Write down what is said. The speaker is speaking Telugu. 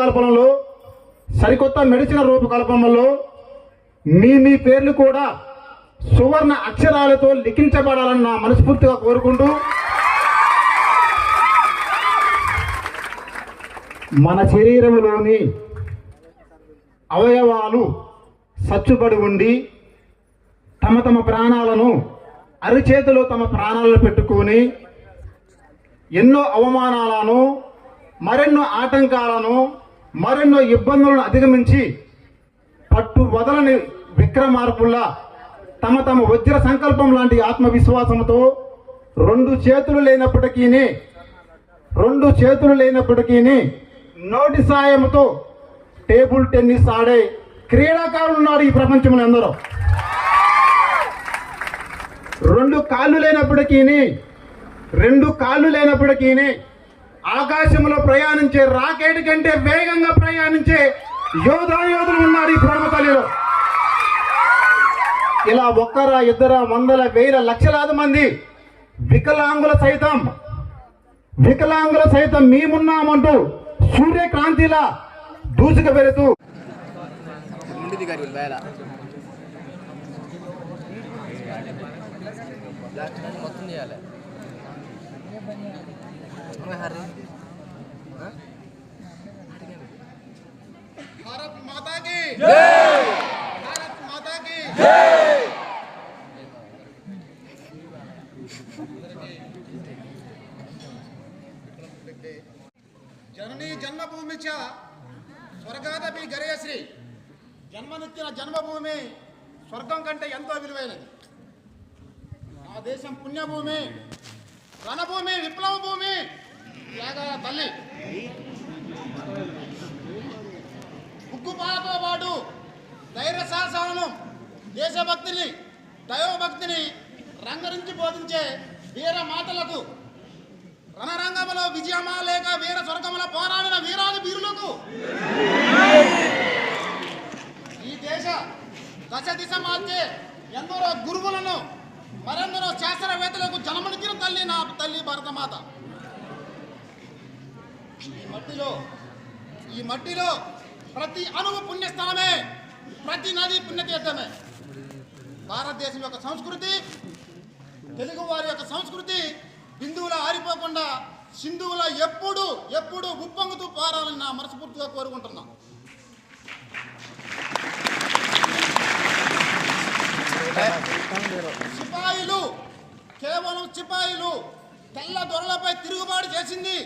రూపకల్పనలో సరికొత్త మెడిసిన్ రూపకల్పనలో మీ మీ పేర్లు కూడా సువర్ణ అక్షరాలతో లిఖించబడాలని నా మనస్ఫూర్తిగా కోరుకుంటూ మన శరీరంలోని అవయవాలు సచ్చుబడి ఉండి తమ తమ ప్రాణాలను అరిచేతిలో తమ ప్రాణాలను పెట్టుకొని ఎన్నో అవమానాలను మరెన్నో ఆటంకాలను మరెన్నో ఇబ్బందులను అధిగమించి పట్టు వదలని విక్రమార్పుల్లా తమ తమ వజ్ర సంకల్పం లాంటి ఆత్మవిశ్వాసంతో రెండు చేతులు లేనప్పటికీ రెండు చేతులు లేనప్పటికీ నోటి సాయంతో టేబుల్ టెన్నిస్ ఆడే క్రీడాకారులు ఉన్నారు ఈ ప్రపంచంలో ఎందరో రెండు కాళ్ళు లేనప్పటికీ రెండు కాళ్ళు లేనప్పటికీ ఆకాశంలో ప్రయాణించే రాకెట్ కంటే వేగంగా ప్రయాణించే యోధా యోధులు ఉన్నారు ఈ బ్రహ్మతల్లిలో ఇలా ఒక్కర ఇద్దర వందల వేల లక్షలాది మంది వికలాంగుల సైతం వికలాంగుల సైతం మేమున్నామంటూ సూర్యకాంతిలా దూసుకు వెళుతూ మొత్తం చేయాలి వీళ్ళు వేళ మొత్తం చేయాలి హరి భారత్ మాతా కి భారత్ జననీ జన్మభూమి చ స్వర్గాదపి గరేశ్రీ. జన్మనిచ్చిన జన్మభూమి స్వర్గం కంటే ఎంతో విలువైనది. ఆ దేశం పుణ్యభూమి. రణభూమి విప్లవ భూమి త్యాగాల తల్లి ఉగ్గుపాలతో పాటు ధైర్య సాహసాలను దేశభక్తిని దైవభక్తిని రంగరించి బోధించే వీర మాతలకు రణరంగంలో విజయమా లేక వీర స్వర్గముల పోరాడిన వీరాది వీరులకు ఈ దేశ దశ దిశ మార్చే ఎందరో గురువులను మరెందరో శాస్త్రవేత్తలకు జన్మనిచ్చిన తల్లి నా తల్లి భారతమాత. ఈ మట్టిలో ఈ మట్టిలో ప్రతి అణువు పుణ్యస్థానమే ప్రతి నది పుణ్యతీర్థమే. భారతదేశం యొక్క సంస్కృతి తెలుగు వారి యొక్క సంస్కృతి బిందువుల ఆరిపోకుండా సింధువుల ఎప్పుడు ఎప్పుడు ఉప్పొంగుతూ పారాలని నా మనస్ఫూర్తిగా కోరుకుంటున్నా. సిపాయిలు కేవలం సిపాయిలు తెల్ల దొరలపై తిరుగుబాటు చేసింది.